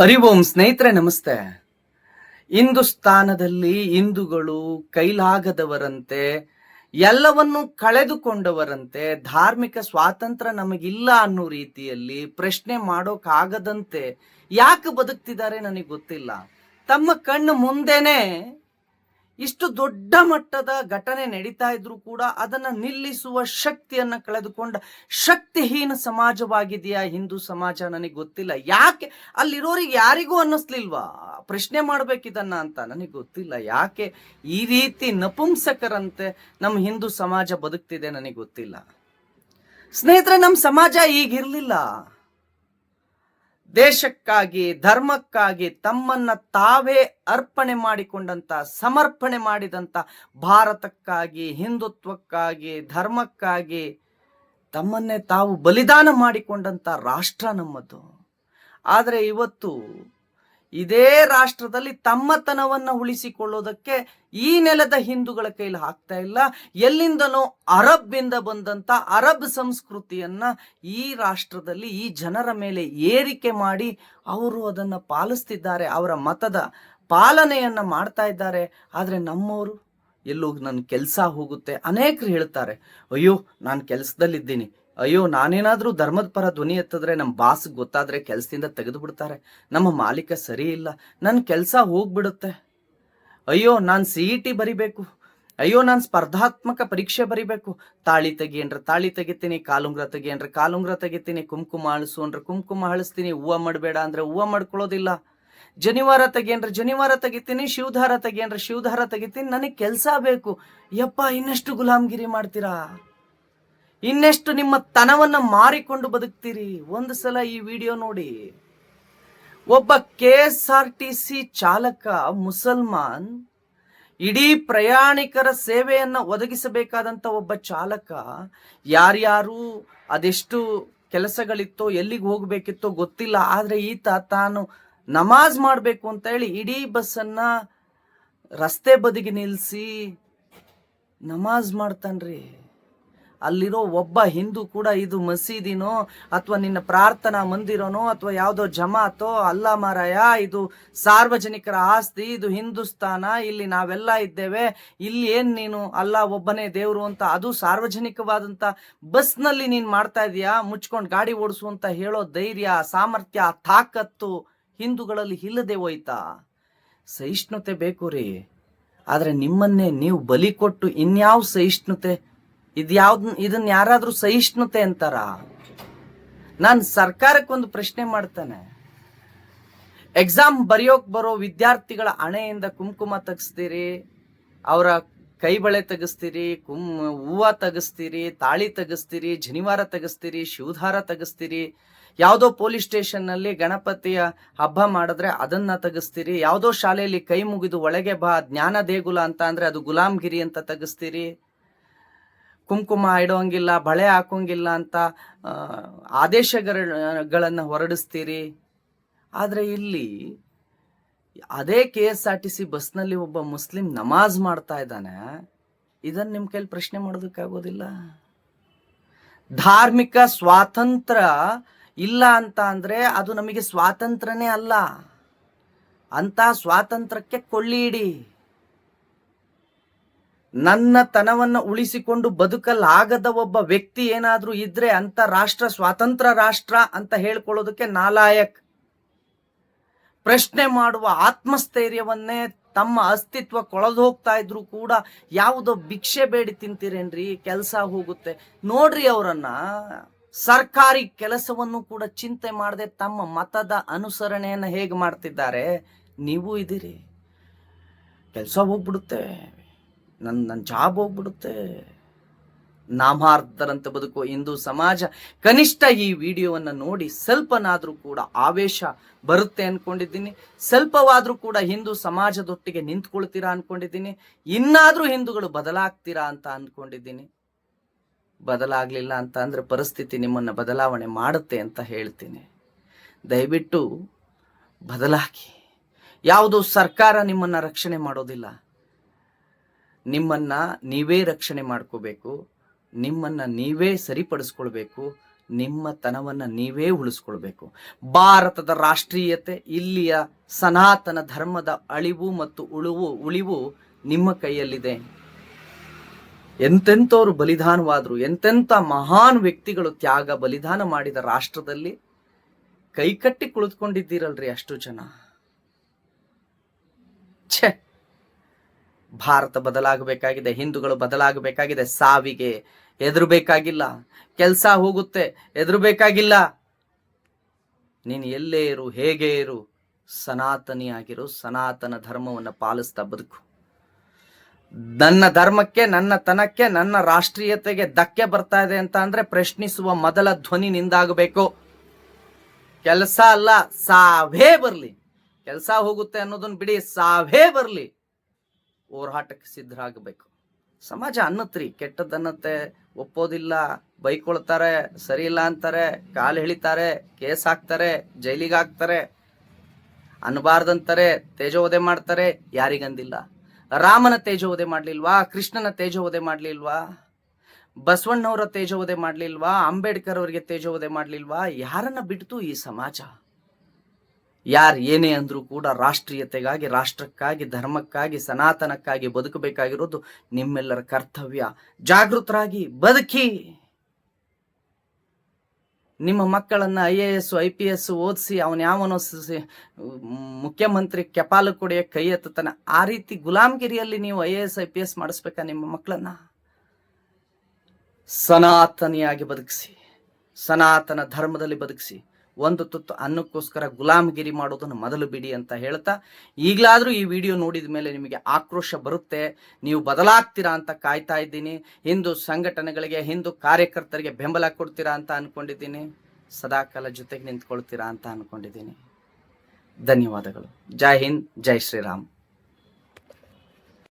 ಅರಿವೋಂ ಸ್ನೇಹಿತರೆ, ನಮಸ್ತೆ. ಹಿಂದೂಸ್ತಾನದಲ್ಲಿ ಹಿಂದೂಗಳು ಕೈಲಾಗದವರಂತೆ, ಎಲ್ಲವನ್ನು ಕಳೆದುಕೊಂಡವರಂತೆ, ಧಾರ್ಮಿಕ ಸ್ವಾತಂತ್ರ್ಯ ನಮಗಿಲ್ಲ ಅನ್ನೋ ರೀತಿಯಲ್ಲಿ ಪ್ರಶ್ನೆ ಮಾಡೋಕ್ಕಾಗದಂತೆ ಯಾಕೆ ಬದುಕ್ತಿದ್ದಾರೆ ನನಗೆ ಗೊತ್ತಿಲ್ಲ. ತಮ್ಮ ಕಣ್ಣು ಮುಂದೆನೆ ಇಷ್ಟು ದೊಡ್ಡ ಮಟ್ಟದ ಘಟನೆ ನಡೀತಾ ಇದ್ರು ಕೂಡ ಅದನ್ನ ನಿಲ್ಲಿಸುವ ಶಕ್ತಿಯನ್ನ ಕಳೆದುಕೊಂಡ ಶಕ್ತಿಹೀನ ಸಮಾಜವಾಗಿದೆಯಾ ಹಿಂದೂ ಸಮಾಜ ನನಗೆ ಗೊತ್ತಿಲ್ಲ. ಯಾಕೆ? ಅಲ್ಲಿರೋರಿಗೆ ಯಾರಿಗೂ ಅನ್ನಿಸ್ಲಿಲ್ವಾ? ಪ್ರಶ್ನೆ ಮಾಡ್ಬೇಕಿದನ್ನ ಅಂತ ನನಗೆ ಗೊತ್ತಿಲ್ಲ. ಯಾಕೆ? ಈ ರೀತಿ ನಪುಂಸಕರಂತೆ ನಮ್ಮ ಹಿಂದೂ ಸಮಾಜ ಬದುಕ್ತಿದೆ ನನಗೆ ಗೊತ್ತಿಲ್ಲ. ಸ್ನೇಹಿತರೆ, ನಮ್ಮ ಸಮಾಜ ಈಗಿರ್ಲಿಲ್ಲ. ದೇಶಕ್ಕಾಗಿ, ಧರ್ಮಕ್ಕಾಗಿ ತಮ್ಮನ್ನ ತಾವೇ ಅರ್ಪಣೆ ಮಾಡಿಕೊಂಡಂತ, ಸಮರ್ಪಣೆ ಮಾಡಿದಂತ ಭಾರತಕ್ಕಾಗಿ, ಹಿಂದುತ್ವಕ್ಕಾಗಿ, ಧರ್ಮಕ್ಕಾಗಿ ತಮ್ಮನ್ನೇ ತಾವು ಬಲಿದಾನ ಮಾಡಿಕೊಂಡಂತ ರಾಷ್ಟ್ರ ನಮ್ಮದು. ಆದರೆ ಇವತ್ತು ಇದೇ ರಾಷ್ಟ್ರದಲ್ಲಿ ತಮ್ಮತನವನ್ನು ಉಳಿಸಿಕೊಳ್ಳೋದಕ್ಕೆ ಈ ನೆಲದ ಹಿಂದೂಗಳ ಕೈಲಿ ಹಾಕ್ತಾ ಇಲ್ಲ. ಎಲ್ಲಿಂದನೋ ಅರಬ್ಬಿಂದ ಬಂದಂತ ಅರಬ್ ಸಂಸ್ಕೃತಿಯನ್ನ ಈ ರಾಷ್ಟ್ರದಲ್ಲಿ ಈ ಜನರ ಮೇಲೆ ಏರಿಕೆ ಮಾಡಿ ಅವರು ಅದನ್ನ ಪಾಲಿಸ್ತಿದ್ದಾರೆ, ಅವರ ಮತದ ಪಾಲನೆಯನ್ನು ಮಾಡ್ತಾ ಇದ್ದಾರೆ. ಆದರೆ ನಮ್ಮವರು ಎಲ್ಲೋ ನನ್ನ ಕೆಲಸ ಹೋಗುತ್ತೆ. ಅನೇಕರು ಹೇಳ್ತಾರೆ, ಅಯ್ಯೋ, ನಾನು ಕೆಲಸದಲ್ಲಿದ್ದೀನಿ ಅಯ್ಯೋ, ನಾನೇನಾದ್ರೂ ಧರ್ಮದ ಪರ ಧ್ವನಿ ಎತ್ತಿದ್ರೆ ನಮ್ಮ ಬಾಸ್ ಗೊತ್ತಾದ್ರೆ ಕೆಲಸದಿಂದ ತೆಗೆದು ಬಿಡ್ತಾರೆ ನಮ್ಮ ಮಾಲೀಕ ಸರಿ ಇಲ್ಲ. ನನ್ನ ಕೆಲಸ ಹೋಗ್ಬಿಡುತ್ತೆ. ಅಯ್ಯೋ, ನಾನು ಸಿ ಇ ಟಿ ಬರಿಬೇಕು. ಅಯ್ಯೋ, ನಾನು ಸ್ಪರ್ಧಾತ್ಮಕ ಪರೀಕ್ಷೆ ಬರಿಬೇಕು. ತಾಳಿ ತೆಗಿ ಅಂದ್ರೆ ತಾಳಿ ತೆಗಿತೀನಿ, ಕಾಲುಂಗ್ರ ತೆಗಿ ಅಂದ್ರೆ ಕಾಲುಂಗ್ರ ತೆಗಿತೀನಿ, ಕುಂಕುಮ ಅಳಿಸು ಅಂದ್ರೆ ಕುಂಕುಮ ಅಳಿಸ್ತೀನಿ ಹೂವ ಮಾಡಬೇಡ ಅಂದ್ರೆ ಹೂವ ಮಾಡ್ಕೊಳ್ಳೋದಿಲ್ಲ. ಜನಿವಾರ ತೆಗಿ ಅಂದ್ರೆ ಜನಿವಾರ ತೆಗಿತೀನಿ, ಶಿವಧಾರ ತೆಗಿ ಅಂದ್ರೆ ಶಿವಧಾರ ತೆಗಿತೀನಿ, ನನಗೆ ಕೆಲಸ ಬೇಕು. ಯಪ್ಪ, ಇನ್ನಷ್ಟು ಗುಲಾಮ್ಗಿರಿ ಮಾಡ್ತೀರಾ? ಇನ್ನೆಷ್ಟು ನಿಮ್ಮ ತನವನ್ನ ಮಾರಿಕೊಂಡು ಬದುಕ್ತೀರಿ? ಒಂದು ಸಲ ಈ ವಿಡಿಯೋ ನೋಡಿ. ಒಬ್ಬ K S R T C ಚಾಲಕ ಮುಸಲ್ಮಾನ್ ಇಡೀ ಪ್ರಯಾಣಿಕರ ಸೇವೆಯನ್ನ ಒದಗಿಸಬೇಕಾದಂತ ಒಬ್ಬ ಚಾಲಕ ಯಾರ್ಯಾರು, ಅದೆಷ್ಟು ಕೆಲಸಗಳಿತ್ತೋ, ಎಲ್ಲಿಗೆ ಹೋಗಬೇಕಿತ್ತೋ ಗೊತ್ತಿಲ್ಲ. ಆದ್ರೆ ಈತ ತಾನು ನಮಾಜ್ ಮಾಡಬೇಕು ಅಂತ ಹೇಳಿ ಇಡೀ ಬಸ್ಸನ್ನ ರಸ್ತೆ ಬದಿಗೆ ನಿಲ್ಲಿಸಿ ನಮಾಜ್ ಮಾಡ್ತಾನ್ರಿ. ಅಲ್ಲಿರೋ ಒಬ್ಬ ಹಿಂದೂ ಕೂಡ ಇದು ಮಸೀದಿನೋ ಅಥವಾ ನಿನ್ನ ಪ್ರಾರ್ಥನಾ ಮಂದಿರನೋ ಅಥವಾ ಯಾವುದೋ ಜಮಾತೋ, ಅಲ್ಲ ಮಾರಾಯ, ಇದು ಸಾರ್ವಜನಿಕರ ಆಸ್ತಿ, ಇದು ಹಿಂದೂಸ್ತಾನ, ಇಲ್ಲಿ ನಾವೆಲ್ಲ ಇದ್ದೇವೆ. ಇಲ್ಲಿ ಏನು ನೀನು ಅಲ್ಲ ಒಬ್ಬನೇ ದೇವರು ಅಂತ ಅದು ಸಾರ್ವಜನಿಕವಾದಂತ ಬಸ್ನಲ್ಲಿ ನೀನು ಮಾಡ್ತಾ ಇದೀಯಾ ಮುಚ್ಕೊಂಡು ಗಾಡಿ ಓಡಿಸು ಅಂತ ಹೇಳೋ ಧೈರ್ಯ, ಸಾಮರ್ಥ್ಯ, ತಾಕತ್ತು ಹಿಂದೂಗಳಲ್ಲಿ ಇಲ್ಲದೆ ಹೋಯ್ತಾ? ಸಹಿಷ್ಣುತೆ ಬೇಕು ರೀ. ಆದರೆ ನಿಮ್ಮನ್ನೇ ನೀವು ಬಲಿ ಕೊಟ್ಟು ಇನ್ಯಾವ ಸಹಿಷ್ಣುತೆ ಇದ್ಯಾವ್ದು ಇದನ್ನ ಯಾರಾದ್ರೂ ಸಹಿಷ್ಣುತೆ ಅಂತಾರ? ನಾನು ಸರ್ಕಾರಕ್ಕೆ ಒಂದು ಪ್ರಶ್ನೆ ಮಾಡ್ತಾನೆ. ಎಕ್ಸಾಮ್ ಬರೆಯೋಕ್ ಬರೋ ವಿದ್ಯಾರ್ಥಿಗಳ ಹಣೆಯಿಂದ ಕುಂಕುಮ ತೆಗಿಸ್ತೀರಿ, ಅವರ ಕೈ ಬಳೆ ತೆಗಿಸ್ತೀರಿ, ಕುಂ, ಹೂವ ತೆಗಿಸ್ತೀರಿ, ತಾಳಿ ತೆಗಿಸ್ತೀರಿ, ಜನಿವಾರ ತೆಗಿಸ್ತೀರಿ, ಶಿವಧಾರ ತೆಗಿಸ್ತೀರಿ, ಯಾವುದೋ ಪೊಲೀಸ್ ಸ್ಟೇಷನ್ನಲ್ಲಿ ಗಣಪತಿಯ ಹಬ್ಬ ಮಾಡಿದ್ರೆ ಅದನ್ನ ತೆಗಿಸ್ತೀರಿ, ಯಾವುದೋ ಶಾಲೆಯಲ್ಲಿ ಕೈ ಮುಗಿದು ಒಳಗೆ ಬಾ, ಜ್ಞಾನ ದೇಗುಲ ಅಂತ ಅಂದ್ರೆ ಅದು ಗುಲಾಮ್ಗಿರಿ ಅಂತ ತೆಗಿಸ್ತೀರಿ. ಕುಂಕುಮ ಇಡೋಂಗಿಲ್ಲ, ಬಳೆ ಹಾಕೋಂಗಿಲ್ಲ ಅಂತ ಆದೇಶಗಳನ್ನು ಹೊರಡಿಸ್ತೀರಿ? ಆದರೆ ಇಲ್ಲಿ ಅದೇ K S R T C ಬಸ್ನಲ್ಲಿ ಒಬ್ಬ ಮುಸ್ಲಿಂ ನಮಾಜ್ ಮಾಡ್ತಾ ಇದ್ದಾನೆ. ಇದನ್ನು ನಿಮ್ಮ ಕೈಲಿ ಪ್ರಶ್ನೆ ಮಾಡೋದಕ್ಕಾಗೋದಿಲ್ಲ? ಧಾರ್ಮಿಕ ಸ್ವಾತಂತ್ರ್ಯ ಇಲ್ಲ ಅಂತ ಅಂದರೆ ಅದು ನಮಗೆ ಸ್ವಾತಂತ್ರ್ಯನೇ ಅಲ್ಲ. ಅಂತ ಸ್ವಾತಂತ್ರ್ಯಕ್ಕೆ ಕೊಳ್ಳಿ ಇಡಿ. ನನ್ನ ತನವನ್ನು ಉಳಿಸಿಕೊಂಡು ಬದುಕಲಾಗದ ಒಬ್ಬ ವ್ಯಕ್ತಿ ಏನಾದರೂ ಇದ್ರೆ ಅಂತ ರಾಷ್ಟ್ರ ಸ್ವಾತಂತ್ರ್ಯ ರಾಷ್ಟ್ರ ಅಂತ ಹೇಳ್ಕೊಳ್ಳೋದಕ್ಕೆ ನಾಲಾಯಕ್. ಪ್ರಶ್ನೆ ಮಾಡುವ ಆತ್ಮಸ್ಥೈರ್ಯವನ್ನೇ ತಮ್ಮ ಅಸ್ತಿತ್ವ ಕೊಳೆದು ಹೋಗ್ತಾ ಇದ್ರು ಕೂಡ ಯಾವುದೋ ಭಿಕ್ಷೆ ಬೇಡಿ ತಿಂತೀರೇನ್ರಿ, ಕೆಲಸ ಹೋಗುತ್ತೆ. ನೋಡ್ರಿ ಅವರನ್ನ, ಸರ್ಕಾರಿ ಕೆಲಸವನ್ನು ಕೂಡ ಚಿಂತೆ ಮಾಡದೆ ತಮ್ಮ ಮತದ ಅನುಸರಣೆಯನ್ನ ಹೇಗೆ ಮಾಡ್ತಿದ್ದಾರೆ? ನೀವು ಇದ್ದೀರಿ. ಕೆಲಸ ಹೋಗ್ಬಿಡುತ್ತೆ. ನನ್ನ ನನ್ನ ಜಾಬ್ ಹೋಗ್ಬಿಡುತ್ತೆ. ನಾಮಾರ್ಧರಂತೆ ಬದುಕು ಹಿಂದೂ ಸಮಾಜ. ಕನಿಷ್ಠ ಈ ವಿಡಿಯೋವನ್ನು ನೋಡಿ ಸ್ವಲ್ಪನಾದರೂ ಕೂಡ ಆವೇಶ ಬರುತ್ತೆ ಅಂದ್ಕೊಂಡಿದ್ದೀನಿ ಸ್ವಲ್ಪವಾದರೂ ಕೂಡ ಹಿಂದೂ ಸಮಾಜದೊಟ್ಟಿಗೆ ನಿಂತ್ಕೊಳ್ತೀರಾ ಅನ್ಕೊಂಡಿದ್ದೀನಿ. ಇನ್ನಾದರೂ ಹಿಂದೂಗಳು ಬದಲಾಗ್ತೀರಾ ಅಂತ ಅಂದ್ಕೊಂಡಿದ್ದೀನಿ ಬದಲಾಗಲಿಲ್ಲ ಅಂತ ಅಂದರೆ ಪರಿಸ್ಥಿತಿ ನಿಮ್ಮನ್ನು ಬದಲಾವಣೆ ಮಾಡುತ್ತೆ ಅಂತ ಹೇಳ್ತೀನಿ. ದಯವಿಟ್ಟು ಬದಲಾಗಿ. ಯಾವುದೋ ಸರ್ಕಾರ ನಿಮ್ಮನ್ನು ರಕ್ಷಣೆ ಮಾಡೋದಿಲ್ಲ. ನಿಮ್ಮನ್ನ ನೀವೇ ರಕ್ಷಣೆ ಮಾಡ್ಕೋಬೇಕು, ನಿಮ್ಮನ್ನ ನೀವೇ ಸರಿಪಡಿಸ್ಕೊಳ್ಬೇಕು ನಿಮ್ಮ ತನವನ್ನ ನೀವೇ ಉಳಿಸ್ಕೊಳ್ಬೇಕು. ಭಾರತದ ರಾಷ್ಟ್ರೀಯತೆ, ಇಲ್ಲಿಯ ಸನಾತನ ಧರ್ಮದ ಅಳಿವು ಮತ್ತು ಉಳುವು, ಉಳಿವು ನಿಮ್ಮ ಕೈಯಲ್ಲಿದೆ. ಎಂತೆಂಥವ್ರು ಬಲಿದಾನವಾದ್ರು, ಎಂತೆಂಥ ಮಹಾನ್ ವ್ಯಕ್ತಿಗಳು ತ್ಯಾಗ, ಬಲಿದಾನ ಮಾಡಿದ ರಾಷ್ಟ್ರದಲ್ಲಿ ಕೈಕಟ್ಟಿ ಕುಳಿತುಕೊಂಡಿದ್ದೀರಲ್ರಿ ಅಷ್ಟು ಜನ. ಛೆ! ಭಾರತ ಬದಲಾಗಬೇಕಾಗಿದೆ, ಹಿಂದೂಗಳು ಬದಲಾಗಬೇಕಾಗಿದೆ, ಸಾವಿಗೆ ಎದುರಬೇಕಾಗಿಲ್ಲ ಕೆಲಸ ಹೋಗುತ್ತೆ ಎದುರಬೇಕಾಗಿಲ್ಲ ನೀನು ಎಲ್ಲೇ ಇರು, ಹೇಗೆ ಇರು, ಸನಾತನಿಯಾಗಿರು, ಸನಾತನ ಧರ್ಮವನ್ನು ಪಾಲಿಸ್ತಾ ಬದುಕು. ನನ್ನ ಧರ್ಮಕ್ಕೆ, ನನ್ನ ತನಕ್ಕೆ, ನನ್ನ ರಾಷ್ಟ್ರೀಯತೆಗೆ ಧಕ್ಕೆ ಬರ್ತಾ ಇದೆ ಅಂತ ಅಂದ್ರೆ ಪ್ರಶ್ನಿಸುವ ಮೊದಲ ಧ್ವನಿ ನಿಂದಾಗಬೇಕು. ಕೆಲಸ ಅಲ್ಲ, ಸಾವೇ ಬರಲಿ. ಕೆಲಸ ಹೋಗುತ್ತೆ ಅನ್ನೋದನ್ನ ಬಿಡಿ, ಸಾವೇ ಬರ್ಲಿ. ಹೋರಾಟಕ್ಕೆ ಸಿದ್ಧರಾಗಬೇಕು. ಸಮಾಜ ಅನ್ನತ್ರಿ, ಕೆಟ್ಟದ್ದನ್ನತ್ತೆ ಒಪ್ಪೋದಿಲ್ಲ, ಬೈಕೊಳ್ತಾರೆ ಸರಿ ಇಲ್ಲ ಅಂತಾರೆ, ಕಾಲು ಎಳಿತಾರೆ, ಕೇಸ್ ಹಾಕ್ತಾರೆ, ಜೈಲಿಗೆ ಹಾಕ್ತಾರೆ, ಅನ್ಬಾರ್ದಂತಾರೆ, ತೇಜೋವಧೆ ಮಾಡ್ತಾರೆ, ಯಾರಿಗಂದಿಲ್ಲ. ರಾಮನ ತೇಜೋವಧೆ ಮಾಡ್ಲಿಲ್ವಾ, ಕೃಷ್ಣನ ತೇಜೋವಧೆ ಮಾಡ್ಲಿಲ್ವಾ, ಬಸವಣ್ಣವರ ತೇಜೋವಧೆ ಮಾಡ್ಲಿಲ್ವಾ, ಅಂಬೇಡ್ಕರ್ ಅವರಿಗೆ ತೇಜೋವಧೆ ಮಾಡ್ಲಿಲ್ವಾ, ಯಾರನ್ನ ಬಿಡ್ತು ಈ ಸಮಾಜ? ಯಾರು ಏನೇ ಅಂದ್ರೂ ಕೂಡ ರಾಷ್ಟ್ರೀಯತೆಗಾಗಿ, ರಾಷ್ಟ್ರಕ್ಕಾಗಿ, ಧರ್ಮಕ್ಕಾಗಿ, ಸನಾತನಕ್ಕಾಗಿ ಬದುಕಬೇಕಾಗಿರೋದು ನಿಮ್ಮೆಲ್ಲರ ಕರ್ತವ್ಯ. ಜಾಗೃತರಾಗಿ ಬದುಕಿ. ನಿಮ್ಮ ಮಕ್ಕಳನ್ನ I A S, I P S ಓದಿಸಿ, ಅವನು ಯಾವನೋ ಮುಖ್ಯಮಂತ್ರಿ ಕೆಪಾಲು ಕೊಡೆಯ ಕೈ ಎತ್ತತನ ಆ ರೀತಿ ಗುಲಾಮಗಿರಿಯಲ್ಲಿ ನೀವು I A S, I P S ಮಾಡಿಸ್ಬೇಕಾ ನಿಮ್ಮ ಮಕ್ಕಳನ್ನ? ಸನಾತನಿಯಾಗಿ ಬದುಕಿಸಿ. ಸನಾತನ ಧರ್ಮದಲ್ಲಿ ಬದುಕಿಸಿ. ಒಂದು ತುತ್ತು ಅನ್ನಕ್ಕೋಸ್ಕರ ಗುಲಾಮಗಿರಿ ಮಾಡೋದನ್ನು ಮೊದಲು ಬಿಡಿ ಅಂತ ಹೇಳ್ತಾ, ಈಗಲಾದರೂ ಈ ವಿಡಿಯೋ ನೋಡಿದ ಮೇಲೆ ನಿಮಗೆ ಆಕ್ರೋಶ ಬರುತ್ತೆ. ನೀವು ಬದಲಾಗ್ತೀರಾ ಅಂತ ಕಾಯ್ತಾ ಇದ್ದೀನಿ. ಹಿಂದೂ ಸಂಘಟನೆಗಳಿಗೆ, ಹಿಂದೂ ಕಾರ್ಯಕರ್ತರಿಗೆ ಬೆಂಬಲ ಕೊಡ್ತೀರಾ ಅಂತ ಅಂದ್ಕೊಂಡಿದ್ದೀನಿ ಸದಾಕಾಲ ಜೊತೆಗೆ ನಿಂತ್ಕೊಳ್ತೀರಾ ಅಂತ ಅಂದ್ಕೊಂಡಿದ್ದೀನಿ ಧನ್ಯವಾದಗಳು. ಜೈ ಹಿಂದ್, ಜೈ ಶ್ರೀರಾಮ್.